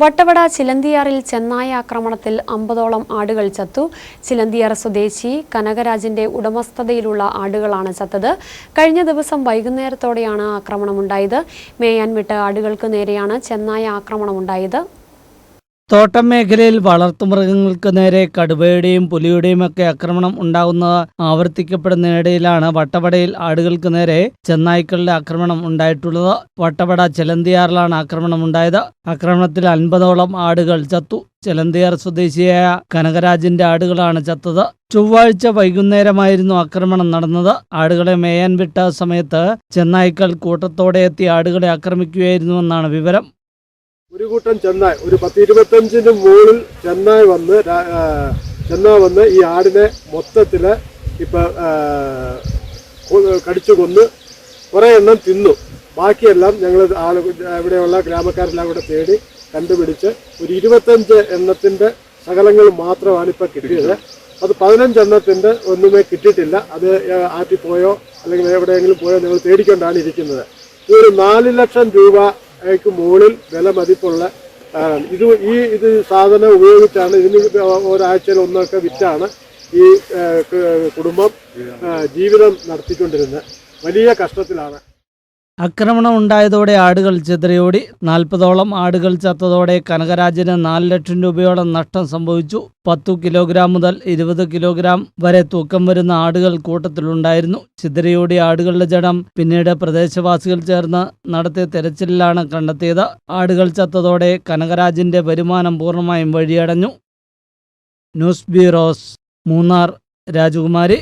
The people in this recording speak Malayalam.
വട്ടവട ചിലന്തിയാറിൽ ചെന്നായ ആക്രമണത്തിൽ അമ്പതോളം ആടുകൾ ചത്തു. ചിലന്തിയാർ സ്വദേശി കനകരാജിന്റെ ഉടമസ്ഥതയിലുള്ള ആടുകളാണ് ചത്തത്. കഴിഞ്ഞ ദിവസം വൈകുന്നേരത്തോടെയാണ് ആക്രമണമുണ്ടായത്. മേയാൻ വിട്ട ആടുകൾക്ക് നേരെയാണ് ചെന്നായ ആക്രമണമുണ്ടായത്. തോട്ടം മേഖലയിൽ വളർത്തുമൃഗങ്ങൾക്ക് നേരെ കടുവയുടെയും പുലിയുടെയും ഒക്കെ ആക്രമണം ഉണ്ടാകുന്നത് ആവർത്തിക്കപ്പെടുന്നതിനിടയിലാണ് വട്ടവടയിൽ ആടുകൾക്ക് നേരെ ചെന്നായ്ക്കളുടെ ആക്രമണം ഉണ്ടായിട്ടുള്ളത്. വട്ടവട ചെലന്തിയാറിലാണ് ആക്രമണം ഉണ്ടായത്. ആക്രമണത്തിൽ അൻപതോളം ആടുകൾ ചത്തു. ചെലന്തിയാർ സ്വദേശിയായ കനകരാജിന്റെ ആടുകളാണ് ചത്തത്. ചൊവ്വാഴ്ച വൈകുന്നേരമായിരുന്നു ആക്രമണം നടന്നത്. ആടുകളെ മേയാൻ വിട്ട സമയത്ത് ചെന്നായ്ക്കൾ കൂട്ടത്തോടെ എത്തി ആടുകളെ ആക്രമിക്കുകയായിരുന്നുവെന്നാണ് വിവരം. ഒരു കൂട്ടം ചെന്നായ് ഒരു പത്ത് ഇരുപത്തഞ്ചിന് മുകളിൽ ചെന്നായ് വന്ന് ചെന്നായ് വന്ന് ഈ ആടിനെ മൊത്തത്തിൽ ഇപ്പൊ കടിച്ചു കൊന്ന് കുറേ എണ്ണം തിന്നു. ബാക്കിയെല്ലാം ഞങ്ങൾ ആൾ ഇവിടെയുള്ള ഗ്രാമക്കാരെല്ലാം കൂടെ തേടി കണ്ടുപിടിച്ച് ഒരു ഇരുപത്തഞ്ച് എണ്ണത്തിന്റെ ശകലങ്ങൾ മാത്രമാണ് ഇപ്പൊ കിട്ടിയത്. അത് പതിനഞ്ചെണ്ണത്തിന്റെ ഒന്നുമേ കിട്ടിയിട്ടില്ല. അത് ആറ്റിപ്പോയോ അല്ലെങ്കിൽ എവിടെയെങ്കിലും പോയോ ഞങ്ങൾ തേടിക്കൊണ്ടാണ് ഇരിക്കുന്നത്. ഈ ഒരു നാല് ലക്ഷം രൂപയ്ക്ക് മുകളിൽ വില മതിപ്പുള്ള ഇത് ഈ ഇത് സാധനം ഉപയോഗിച്ചാണ് ഇതിന് ഒരാഴ്ചയിൽ ഒന്നൊക്കെ വിറ്റാണ് ഈ കുടുംബം ജീവിതം നടത്തിക്കൊണ്ടിരുന്നത്. വലിയ കഷ്ടത്തിലാണ്. ആക്രമണം ഉണ്ടായതോടെ ആടുകൾ ചിതറിയോടി. നാൽപ്പതോളം ആടുകൾ ചത്തതോടെ കനകരാജന് നാല് ലക്ഷം രൂപയോളം നഷ്ടം സംഭവിച്ചു. പത്തു കിലോഗ്രാം മുതൽ ഇരുപത് കിലോഗ്രാം വരെ തൂക്കം വരുന്ന ആടുകൾ കൂട്ടത്തിലുണ്ടായിരുന്നു. ചിതറിയോടി ആടുകളുടെ ജഡം പിന്നീട് പ്രദേശവാസികൾ ചേർന്ന് നടത്തിയ തെരച്ചിലിലാണ് കണ്ടെത്തിയത്. ആടുകൾ ചത്തതോടെ കനകരാജിന്റെ വരുമാനം പൂർണമായും വഴിയടഞ്ഞു. ന്യൂസ് ബ്യൂറോസ് മൂന്നാർ രാജകുമാരി.